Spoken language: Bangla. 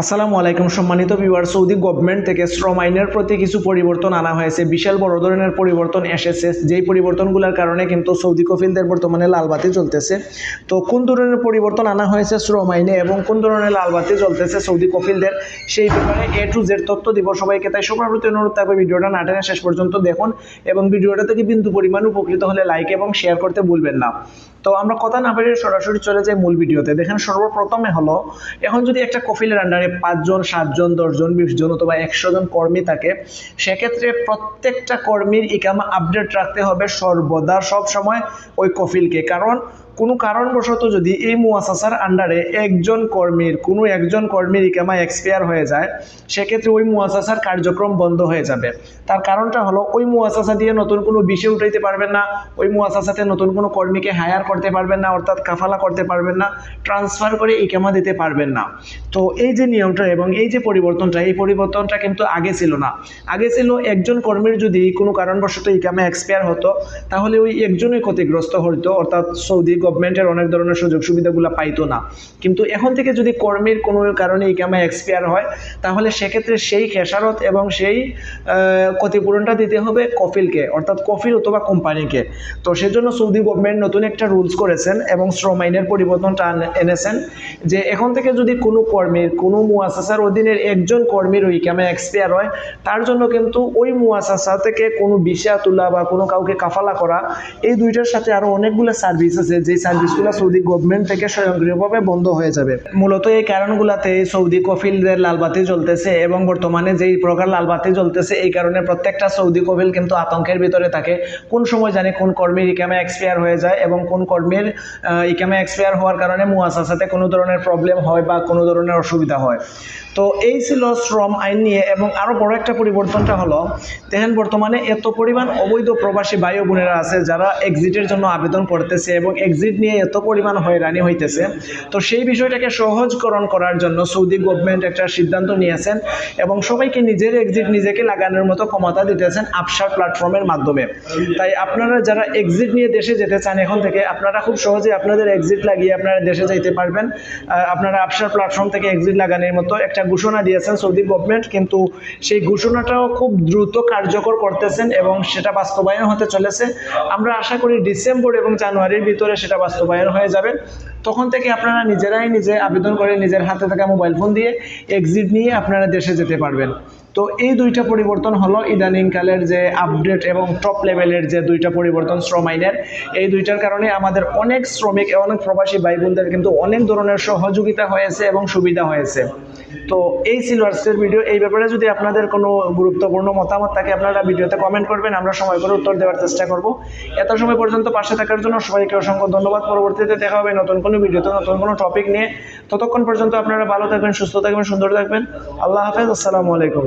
আসসালামু আলাইকুম সম্মানিত ভিউয়ার সৌদি গভর্নমেন্ট থেকে শ্রম আইনের প্রতি কিছু পরিবর্তন আনা হয়েছে। বিশাল বড় ধরনের পরিবর্তন এসেছে। যেই পরিবর্তনগুলোর কারণে কিন্তু সৌদি কফিলদের বর্তমানে লালবাতি চলতেছে। তো কোন ধরনের পরিবর্তন আনা হয়েছে শ্রম আইনে এবং কোন ধরনের লালবাতি চলতেছে সৌদি কফিলদের? সেই ব্যাপারে এ টু জেড তথ্য দিব সবাইকে। তাই সবার অনুরোধ থাকবে ভিডিওটা না টেনে শেষ পর্যন্ত দেখুন এবং ভিডিওটা থেকে বিন্দু পরিমাণ উপকৃত হলে লাইক এবং শেয়ার করতে ভুলবেন না। তো আমরা কথা না বেরিয়ে সরাসরি চলে যাই মূল ভিডিওতে। দেখেন সর্বপ্রথমে হলো, এখন যদি একটা কফিলের আন্ডারে পাঁচজন, সাতজন, দশজন বিশ জন অথবা একশো জন কর্মী থাকে, সেক্ষেত্রে প্রত্যেকটা কর্মীর ইকামা আপডেট রাখতে হবে সর্বদা সব সময় ওই কফিলকে। কারণ কোনো কারণবশত যদি এই মুয়াসাসার আন্ডারে একজন কর্মীর, কোনো একজন কর্মীর ইকামা এক্সপায়ার হয়ে যায়, সেক্ষেত্রে ওই মুয়াসাসার কার্যক্রম বন্ধ হয়ে যাবে। তার কারণটা হলো, ওই মুয়াসাসা দিয়ে নতুন কোনো বিষয় উঠাইতে পারবেন না, ওই মুয়াসাসাতে নতুন কোনো কর্মীকে হায়ার করতে পারবেন না, অর্থাৎ কাফালা করতে পারবেন না ট্রান্সফার করে ইকামা দিতে পারবেন না। তো এই যে নিয়মটা এবং এই যে পরিবর্তনটা, এই পরিবর্তনটা কিন্তু আগে ছিল না। আগে ছিল একজন কর্মীর যদি কোনো কারণবশত ইকামা এক্সপায়ার হতো, তাহলে ওই একজনই ক্ষতিগ্রস্ত হতো অর্থাৎ সৌদি গভর্নমেন্টের অনেক ধরনের সুযোগ সুবিধাগুলো পাইতো না। কিন্তু এখন থেকে যদি কর্মীর কোনো কারণে ইকামা এক্সপায়ার হয়, তাহলে সেক্ষেত্রে সেই খেসারত এবং সেই ক্ষতিপূরণটা দিতে হবে কফিলকে, অর্থাৎ কফিল অথবা কোম্পানিকে। তো সেজন্য সৌদি গভর্নমেন্ট নতুন একটা রুলস করেছেন এবং শ্রম আইনের পরিবর্তনটা এনেছেন যে এখন থেকে যদি কোনো কর্মীর, কোনো মুয়াসাসার অধীনের একজন কর্মীর ওই ইকামা এক্সপায়ার হয়, তার জন্য কিন্তু ওই মুয়াসাসা থেকে কোনো বিষা তোলা বা কোনো কাউকে কাফালা করা, এই দুইটার সাথে আরও অনেকগুলো সার্ভিস আছে যে সার্ভিসগুলো সৌদি গভর্নমেন্ট থেকে স্বয়ংক্রিয়ভাবে বন্ধ হয়ে যাবে। মূলত এই কারণগুলোতে সৌদি কফিলদের লালবাতি জ্বলতেছে এবং বর্তমানে যেই প্রকার লালবাতি জ্বলতেছে, এই কারণে প্রত্যেকটা সৌদি কফিল কিন্তু আতঙ্কের ভিতরে থাকে। কোন সময় জানে কোন কর্মীর ইকামে এক্সপায়ার হয়ে যায় এবং কোন কর্মীর ইকামা এক্সপায়ার হওয়ার কারণে মুয়াসাসাতে কোনো ধরনের প্রবলেম হয় বা কোনো ধরনের অসুবিধা হয়। তো এই ছিল শ্রম আইন নিয়ে এবং আরও বড় একটা পরিবর্তনটা হলো, দেখেন বর্তমানে এত পরিমাণ অবৈধ প্রবাসী ভাই বোনেরা আছে যারা এক্সিটের জন্য আবেদন করতেছে এবং এক্সিট নিয়ে এত পরিমাণ হয়রানি হইতেছে। তো সেই বিষয়টাকে সহজকরণ করার জন্য সৌদি গভর্নমেন্ট একটা সিদ্ধান্ত নিয়েছেন এবং সবাইকে নিজের এক্সিট নিজেকে লাগানোর মতো ক্ষমতা দিতেছেন আপসার প্ল্যাটফর্মের মাধ্যমে। তাই আপনারা যারা এক্সিট নিয়ে দেশে যেতে চান এখন থেকে, আপনারা খুব সহজে আপনাদের এক্সিট লাগিয়ে আপনারা দেশে যাইতে পারবেন। আপনারা আপসার প্ল্যাটফর্ম থেকে এক্সিট লাগানোর মতো একটা ঘোষণা দিয়েছেন সৌদি গভর্নমেন্ট কিন্তু সেই ঘোষণাটাও খুব দ্রুত কার্যকর করতেছেন এবং সেটা বাস্তবায়ন হতে চলেছে। আমরা আশা করি ডিসেম্বর এবং জানুয়ারির ভিতরে সেটা বাস্তবায়ন হয়ে যাবে। তখন থেকে আপনারা নিজেরাই নিজে আবেদন করে নিজের হাতে থাকা মোবাইল ফোন দিয়ে এক্সিট নিয়ে আপনারা দেশে যেতে পারবেন। তো এই দুইটা পরিবর্তন হলো ইদানিংকালের যে আপডেট এবং টপ লেভেলের যে দুইটা পরিবর্তন শ্রম আইনের। এই দুইটার কারণে আমাদের অনেক শ্রমিক অনেক প্রবাসী ভাই বোনদের কিন্তু অনেক ধরনের সহযোগিতা হয়েছে এবং সুবিধা হয়েছে। তো এই ছিল আজকের ভিডিও এই ব্যাপারে যদি আপনাদের কোনো গুরুত্বপূর্ণ মতামত থাকে, আপনারা ভিডিওতে কমেন্ট করবেন, আমরা সময় করে উত্তর দেওয়ার চেষ্টা করব। এত সময় পর্যন্ত পাশে থাকার জন্য সবাইকে অসংখ্য ধন্যবাদ। পরবর্তীতে দেখা হবে নতুন কোনো ভিডিওতে নতুন কোনো টপিক নিয়ে। ততক্ষণ পর্যন্ত আপনারা ভালো থাকবেন, সুস্থ থাকবেন, সুন্দর থাকবেন। আল্লাহ হাফেজ, আসসালামু আলাইকুম।